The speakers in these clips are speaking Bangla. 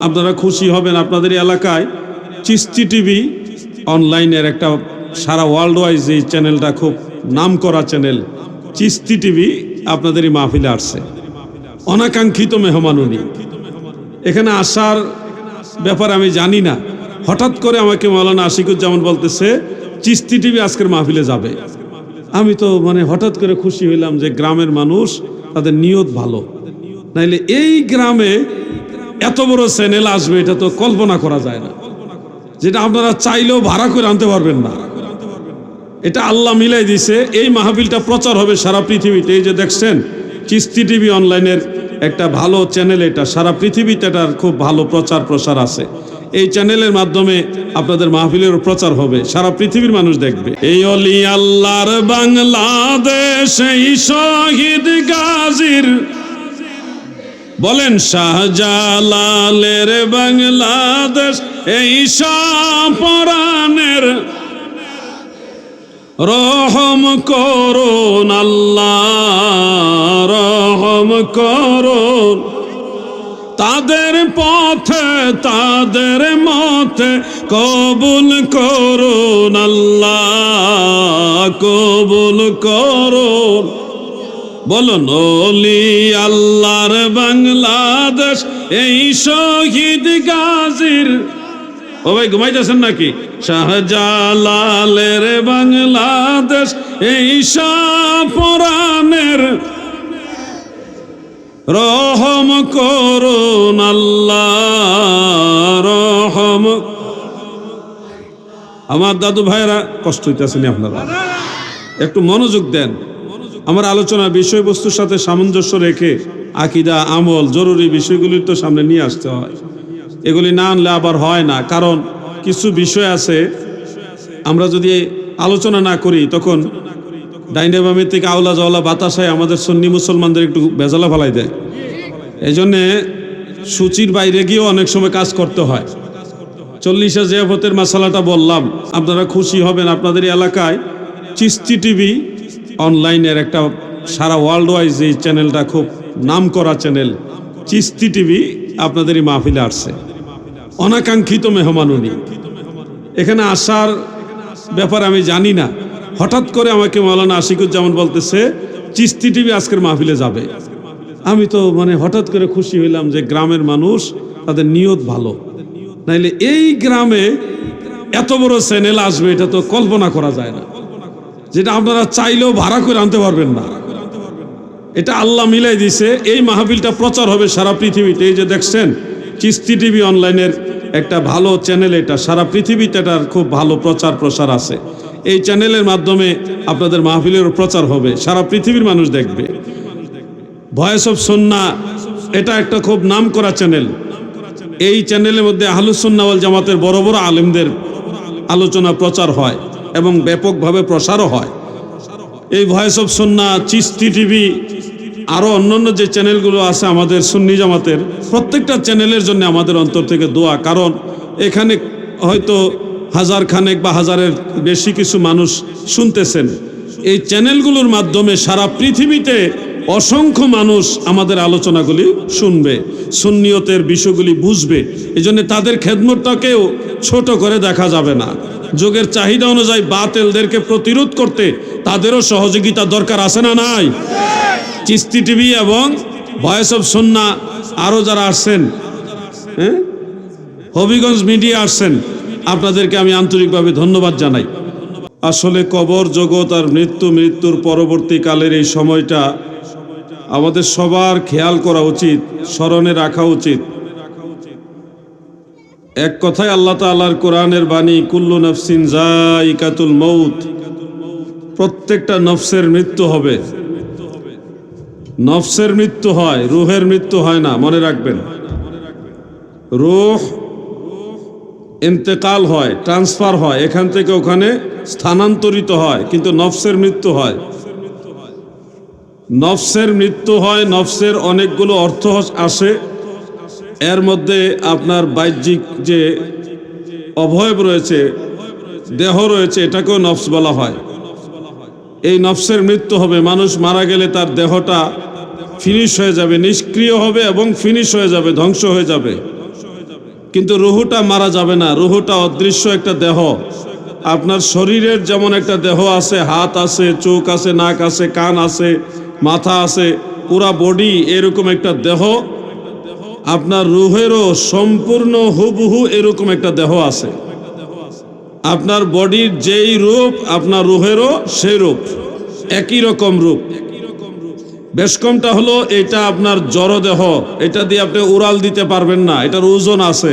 আপনারা খুশি হবেন আপনাদের এলাকায় চিস্তি টিভি অনলাইনের একটা সারা ওয়ার্ল্ড ওয়াইজ এই চ্যানেলটা খুব নাম করা চ্যানেল চিস্তি টিভি আপনাদেরই মাহফিলে আসছে। অনাকাঙ্ক্ষিত মেহমান উনি। এখানে আসার ব্যাপার আমি জানি না। হঠাৎ করে আমাকে মৌলানা আশিকুজ্জামান বলতেছে, চিস্তি টিভি আজকের মাহফিলে যাবে। আমি তো মানে হঠাৎ করে খুশি হইলাম যে গ্রামের মানুষ তাদের নিয়ত ভালো। নাইলে এই গ্রামে এত বড় চ্যানেল আসবে, এটা তো কল্পনা করা যায় না। যেটা আপনারা চাইলেও ভাড়া করে আনতে পারবেন না। এটা আল্লাহ মিলাই দিছে, এই মাহফিলটা প্রচার হবে সারা পৃথিবীতে। এই যে দেখছেন চিস্তি টিভি অনলাইনের একটা ভালো চ্যানেল এটা। সারা পৃথিবীতে এটার খুব ভালো প্রচার প্রসার আছে। এই চ্যানেলের মাধ্যমে আপনাদের মাহফিলের প্রচার হবে। সারা পৃথিবীর মানুষ দেখবে। এই অলি আল্লাহর বাংলাদেশ গাজীর বলেন, শাহজালালের বাংলাদেশ, এই পরাণের রহম করুন, আল্লাহ রহম করুন। তাদের পথে, তাদের মতে কবুল করুন, আল্লাহ কবুল করুন। বলুন নলি আল্লাহর বাংলাদেশ, এই শহীদ গাজীর। ও ভাই, ঘুমাইতেছেন নাকি? শাহজালালের বাংলাদেশ, এই পরাণের রহম করুন রহম। আমার দাদু ভাইরা কষ্ট হইতেছেন আপনারা? একটু মনোযোগ দেন। আমার আলোচনা বিষয়বস্তুর সাথে সামঞ্জস্য রেখে আকিদা, আমল, জরুরি বিষয়গুলির তো সামনে নিয়ে আসতে হয়। এগুলি না আনলে আবার হয় না। কারণ কিছু বিষয় আছে, আমরা যদি আলোচনা না করি, তখন ডাইনে বামে থেকে আওলা জাওলা বাতাসায় আমাদের সন্নি মুসলমানদের একটু বেজালা ফেলাই দেয়। এই জন্যে সূচির বাইরে গিয়েও অনেক সময় কাজ করতে হয়। চল্লিশে জিয়াফতের মশালাটা বললাম, আপনারা খুশি হবেন। আপনাদের এলাকায় চিস্তি টিভি অনলাইনের একটা সারা ওয়ার্ল্ড ওয়াইজ এই চ্যানেলটা খুব নাম করা চ্যানেল, চিস্তি টিভি আপনাদেরই মাহফিলে আসছে। অনাকাঙ্ক্ষিত মেহমান উনি। এখানে আসার ব্যাপার আমি জানি না। হঠাৎ করে আমাকে মৌলানা আশিকুজ্জামান বলতেছে, চিস্তি টিভি আজকের মাহফিলে যাবে। আমি তো মানে হঠাৎ করে খুশি হইলাম যে গ্রামের মানুষ, তাদের নিয়ত ভালো। নাইলে এই গ্রামে এত বড় চ্যানেল আসবে, এটা তো কল্পনা করা যায় না। যেটা আপনারা চাইলেও ভাড়া করে আনতে পারবেন না। এটা আল্লাহ মিলাই দিছে, এই মাহফিলটা প্রচার হবে সারা পৃথিবীতে। এই যে দেখছেন, চিস্তি টিভি অনলাইনের একটা ভালো চ্যানেল এটা। সারা পৃথিবীতে এটার খুব ভালো প্রচার প্রসার আছে। এই চ্যানেলের মাধ্যমে আপনাদের মাহফিলের প্রচার হবে। সারা পৃথিবীর মানুষ দেখবে। ভয়েস অফ সন্না এটা একটা খুব নাম করা চ্যানেল। এই চ্যানেলের মধ্যে আহলুসন্নাওয়াল জামাতের বড় বড় আলেমদের আলোচনা প্রচার হয়। এবং ব্যাপকভাবে প্রসারও হয়। এই ভয়েস অফ সন্না চিস্তি টিভি আরও অন্যান্য যে চ্যানেলগুলো আছে আমাদের সুন্নি জামাতের, প্রত্যেকটা চ্যানেলের জন্য আমাদের অন্তর থেকে দোয়া। কারণ এখানে হয়তো হাজার খানেক বা হাজারের বেশি কিছু মানুষ শুনতেছেন। এই চ্যানেলগুলোর মাধ্যমে সারা পৃথিবীতে অসংখ্য মানুষ আমাদের আলোচনাগুলি শুনবে, সুন্নিয়তের বিষয়গুলি বুঝবে এই জন্য তাদের খেদমতটাকেও ছোট করে দেখা যাবে না। যুগের চাহিদা অনুযায়ী বাতেলদেরকে প্রতিরোধ করতে তাদেরও সহযোগিতা দরকার আছে না নাই? চিস্তি টিভি এবং ভয়েস অফ সন্না আরও যারা আসছেন হ্যাঁ? হবিগঞ্জ মিডিয়া আসছেন, আপনাদেরকে আমি আন্তরিকভাবে ধন্যবাদ জানাই। আসলে কবর জগৎ আর মৃত্যু মৃত্যুর পরবর্তীকালের এই সময়টা আমাদের সবার খেয়াল করা উচিত, স্মরণে রাখা উচিত। এক কথায় আল্লাহ তাআলার কোরআনের বাণী, কুল্লু নফসিন জাইকাতুল মৌত প্রত্যেকটা নফসের মৃত্যু হবে। নফসের মৃত্যু হয়, রুহের মৃত্যু হয় না, মনে রাখবেন। রুহ ইন্তেকাল হয়, ট্রান্সফার হয়, এখান থেকে ওখানে স্থানান্তরিত হয়, কিন্তু নফসের মৃত্যু হয়। নফসের মৃত্যু হয়, নফসের অনেকগুলো অর্থ আসে। এর মধ্যে আপনার বাহ্যিক যে অভয়ব রয়েছে, দেহ রয়েছে, এটাকেও নফস বলা হয়। এই নফসের মৃত্যু হবে, মানুষ মারা গেলে তার দেহটা ফিনিশ হয়ে যাবে, নিষ্ক্রিয় হবে এবং ফিনিশ হয়ে যাবে, ধ্বংস হয়ে যাবে। কিন্তু রুহুটা মারা যাবে না, রুহুটা অদৃশ্য একটা দেহ। আপনার শরীরের যেমন একটা দেহ আছে, হাত আছে, চোখ আছে, নাক আছে, কান আছে মাথা আছে, পুরা বডি এরকম একটা দেহ। আপনার রুহেরও সম্পূর্ণ হুবহু এরকম একটা দেহ আছে। আপনার বডির যেই রূপ, আপনার রুহেরও সেই রূপ, একই রকম রূপ। বেশ কমটা হলো এটা আপনার জড়দেহ এটা দিয়ে আপনি উড়াল দিতে পারবেন না, এটার ওজন আছে।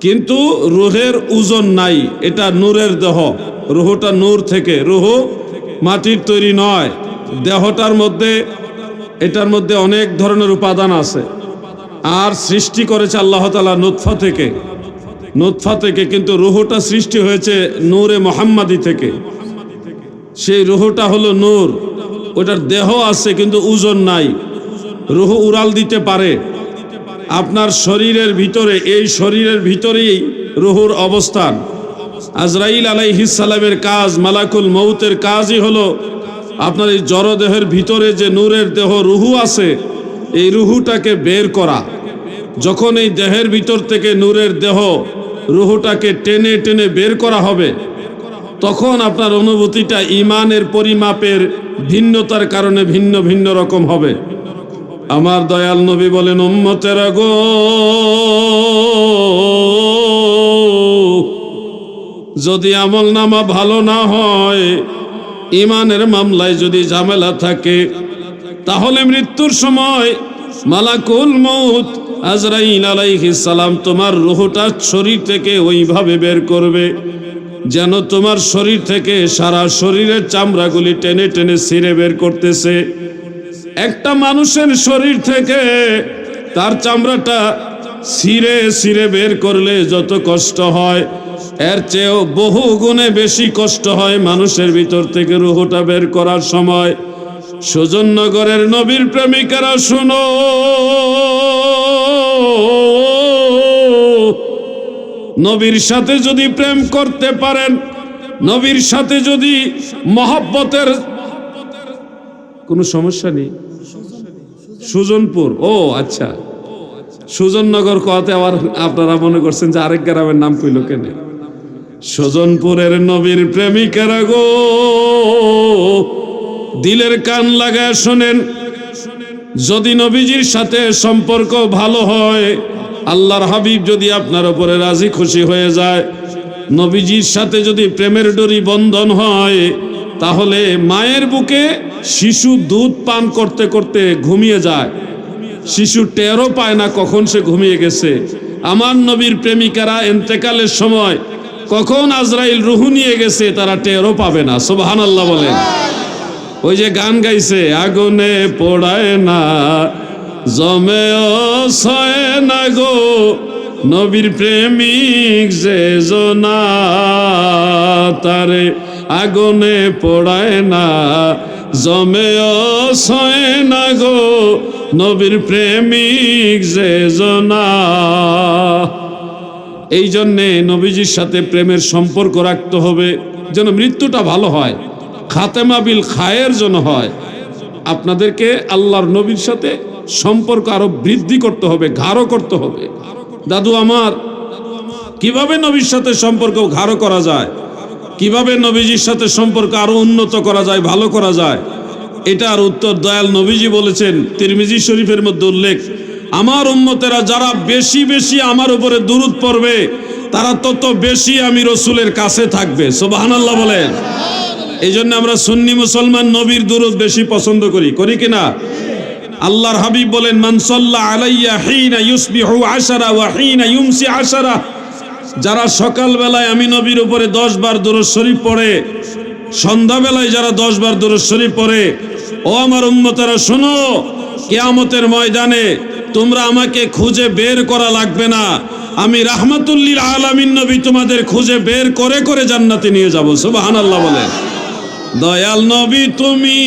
কিন্তু রুহের ওজন নাই, এটা নূরের দেহ, রুহটা নূর থেকে, রুহ মাটির তৈরি নয়। দেহটার মধ্যে, এটার মধ্যে অনেক ধরনের উপাদান আছে। আর সৃষ্টি করেছে আল্লাহ তালা নুৎফা থেকে। নুৎফা থেকে কিন্তু রুহটা সৃষ্টি হয়েছে নূরে মোহাম্মদী থেকে। সেই রুহটা হলো নূর। ওটার দেহ আছে কিন্তু ওজন নাই। রুহ উড়াল দিতে পারে। আপনার শরীরের ভিতরে, এই শরীরের ভিতরেই রুহুর অবস্থান। আজরাইল আলাইহিসালামের কাজ, মালাকুল মৌতের কাজই হলো আপনার এই জড়দেহের ভিতরে যে নূরের দেহ রুহু আছে, এই রুহুটাকে বের করা। যখন এই দেহের ভিতর থেকে নূরের দেহ রুহুটাকে টেনে টেনে বের করা হবে, তখন আপনার অনুভূতিটা ইমানের পরিমাপের ভিন্নতার কারণে ভিন্ন ভিন্ন রকম হবে। আমার দয়াল নবী বলেন, উম্মতেরা গো, যদি আমল নামা ভালো না হয় ইমানের মামলায় যদি ঝামেলা থাকে, তাহলে মৃত্যুর সময় মালাকুল মৌত আজরাইল আলাইহিস সালাম তোমার রুহটা শরীর থেকে ওইভাবে বের করবে, যেন তোমার শরীর থেকে সারা শরীরের চামড়াগুলি টেনে টেনে ছিঁড়ে বের করতেছে। একটা মানুষের শরীর থেকে তার চামড়াটা ছিঁড়ে ছিঁড়ে বের করলে যত কষ্ট হয় এর চেয়েও বহু গুণে বেশি কষ্ট হয় মানুষের ভিতর থেকে রুহটা বের করার সময়। সুজননগরের নবীর প্রেমিকারা শুনো। নবীর সাথে যদি প্রেম করতে পারেন, নবীর সাথে যদি মহাব্বতের কোনো সমস্যা নেই। সুজনপুর, ও আচ্ছা। সুজননগর কথাতে আবার আপনারা মনে করছেন যে আরেক গ্রামের নাম কইল কেন? সুজনপুরের নবীর প্রেমিকেরা গো। দিলের কান লাগায় শোনেন, যদি নবীজির সাথে সম্পর্ক ভালো হয়, আল্লাহর হাবিব যদি আপনার উপরে রাজি খুশি হয়ে যায়, নবীজির সাথে যদি প্রেমের ডরি বন্ধন হয়, তাহলে মায়ের বুকে শিশু দুধ পান করতে করতে ঘুমিয়ে যায়। শিশু টেরও পায় না কখন সে ঘুমিয়ে গেছে। আমার নবীর প্রেমিকারা এন্তেকালের সময় কখন আজরাইল রুহু নিয়ে গেছে তারা টেরও পাবে না সোবাহান আল্লাহ বলেন ওই যে গান গাইছে, আগুনে পোড়ায় না জমেও সয় না গো, নবীর প্রেমিক যে জনা, তারে আগুনে পোড়ায় না জমেও সয় না গো, নবীর প্রেমিক যে জনা। এই জন্যে নবীজির সাথে প্রেমের সম্পর্ক রাখতে হবে যেন মৃত্যুটা ভালো হয়, খাতেমা বিল খায়ের জন্য হয়। আপনাদেরকে আল্লাহর নবীর সাথে সম্পর্ক আরও বৃদ্ধি করতে হবে, গাঢ় করতে হবে। দাদু আমার, কীভাবে নবীর সাথে সম্পর্ক গাঢ় করা যায়? কীভাবে নবীজির সাথে সম্পর্ক আরও উন্নত করা যায়, ভালো করা যায়? এটার উত্তর দয়াল নবীজি বলেছেন, তিরমিজি শরীফের মধ্যে উল্লেখ আমার উম্মতেরা যারা বেশি বেশি আমার উপরে দুরুদ পড়বে, তারা তত বেশি আমি রসুলের কাছে থাকবে। সোবাহান বলেন। এই জন্য আমরা সুন্নি মুসলমান নবীর দুরুদ বেশি পছন্দ করি। করি কিনা আল্লাহর হাবিব বলেন মানসল্লাহ আলাইয়া হিনা ইউসবিহু আশারা ওয়া হিনা ইউমসি আশারা। যারা সকালবেলায় আমি নবীর উপরে দশ বার দুরুদ শরীফ পড়ে, সন্ধ্যাবেলায় যারা দশ বার দুরুদ শরীফ পড়ে, ও আমার উম্মতেরা শোনো, কেয়ামতের ময়দানে তোমরা আমাকে খুঁজে বের করা লাগবে না। আমি রাহমাতুল্লিল আলামিন নবী তোমাদের খুঁজে বের করে করে জান্নাতে নিয়ে যাব, সুবহানাল্লাহ বলেন দয়াল নবী তুমি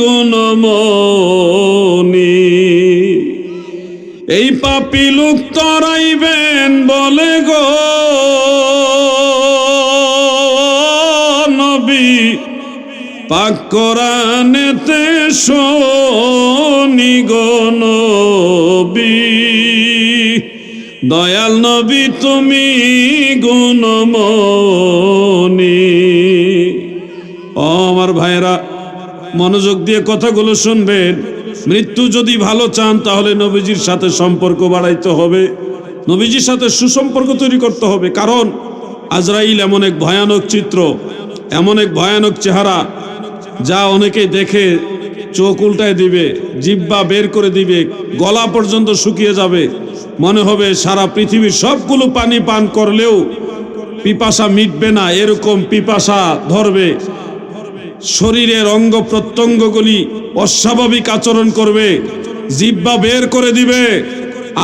গুণমনি এই পাপি লোক তরাইবেন বলে গো। নবী, পাক কোরআনেতে শোনি গো নবী, দয়াল নবী, তুমি গুণমনি ও আমার ভাইরা মনোযোগ দিয়ে কথাগুলো শুনবেন। মৃত্যু যদি ভালো চান, তাহলে নবীজির সাথে সম্পর্ক বাড়াইতে হবে। নবীজির সাথে সুসম্পর্ক তৈরি করতে হবে। কারণ আজরাইল এমন এক ভয়ানক চিত্র, এমন এক ভয়ানক চেহারা, যা অনেকে দেখে চোখ উল্টায় দিবে, জিব্বা বের করে দিবে, গলা পর্যন্ত শুকিয়ে যাবে। মনে হবে সারা পৃথিবীর সবগুলো পানি পান করলেও পিপাসা মিটবে না, এরকম পিপাসা ধরবে। শরীরের অঙ্গ প্রত্যঙ্গগুলি অস্বাভাবিক আচরণ করবে, জিব্বা বের করে দিবে।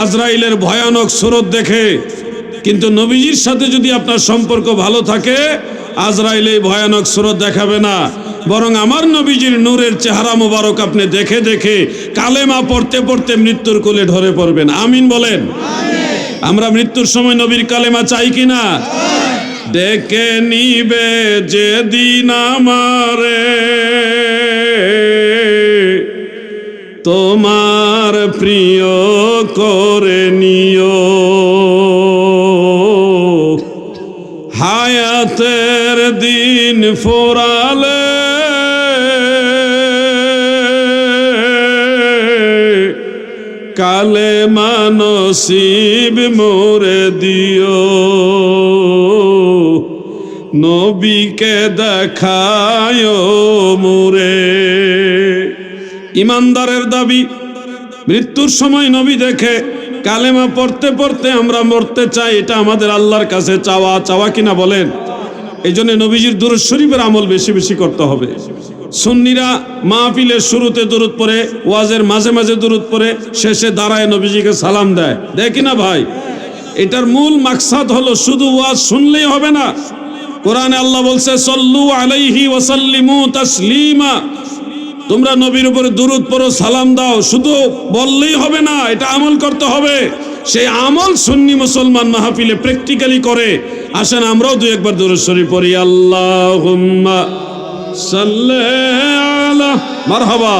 আজরাইলের ভয়ানক স্রোত দেখে। কিন্তু নবীজির সাথে যদি আপনার সম্পর্ক ভালো থাকে আজরাইল এই ভয়ানক স্রোত দেখাবে না। বরং আমার নবীজির নূরের চেহারা মোবারক আপনি দেখে দেখে কালেমা পড়তে পড়তে মৃত্যুর কোলে ঢরে পড়বেন। আমিন বলেন। আমরা মৃত্যুর সময় নবীর কালেমা চাই কি না? ডেকে নিবে যেদিন আমারে। তোমার প্রিয় করে নিও। হায়াতের দিন ফোরালে। কালে মানসিব মোরে দিও। নবীকে দেখায় মোরে। ইমানদারের দাবি, মৃত্যুর সময় নবী দেখে কালেমা পড়তে পড়তে আমরা মরতে চাই, এটা আমাদের আল্লাহর কাছে চাওয়া চাওয়া কিনা বলেন? এই জন্য নবীজির দুরুদ শরীফের আমল বেশি বেশি করতে হবে। সুন্নিরা মাহফিলের শুরুতে দূরত পড়ে, ওয়াজের মাঝে মাঝে দূরত পড়ে, শেষে দাঁড়ায় নবীজিকে সালাম দেয়। দেয় কিনা ভাই? এটার মূল মাকসাদ হলো শুধু ওয়াজ শুনলেই হবে না। কোরআনে আল্লাহ বলছে, সল্লু আলাইহি ওয়াসাল্লিমু তাসলিমা। তোমরা নবীর উপরে দুরুদ পড়ো, সালাম দাও। শুধু বললেই হবে না, এটা আমল করতে হবে। সেই আমল সুন্নি মুসলমান মাহফিলে প্র্যাকটিক্যালি করে। আসেন আমরাও দু একবার দুরুদ শরীফ পড়ি। আল্লাহ মারহাবা।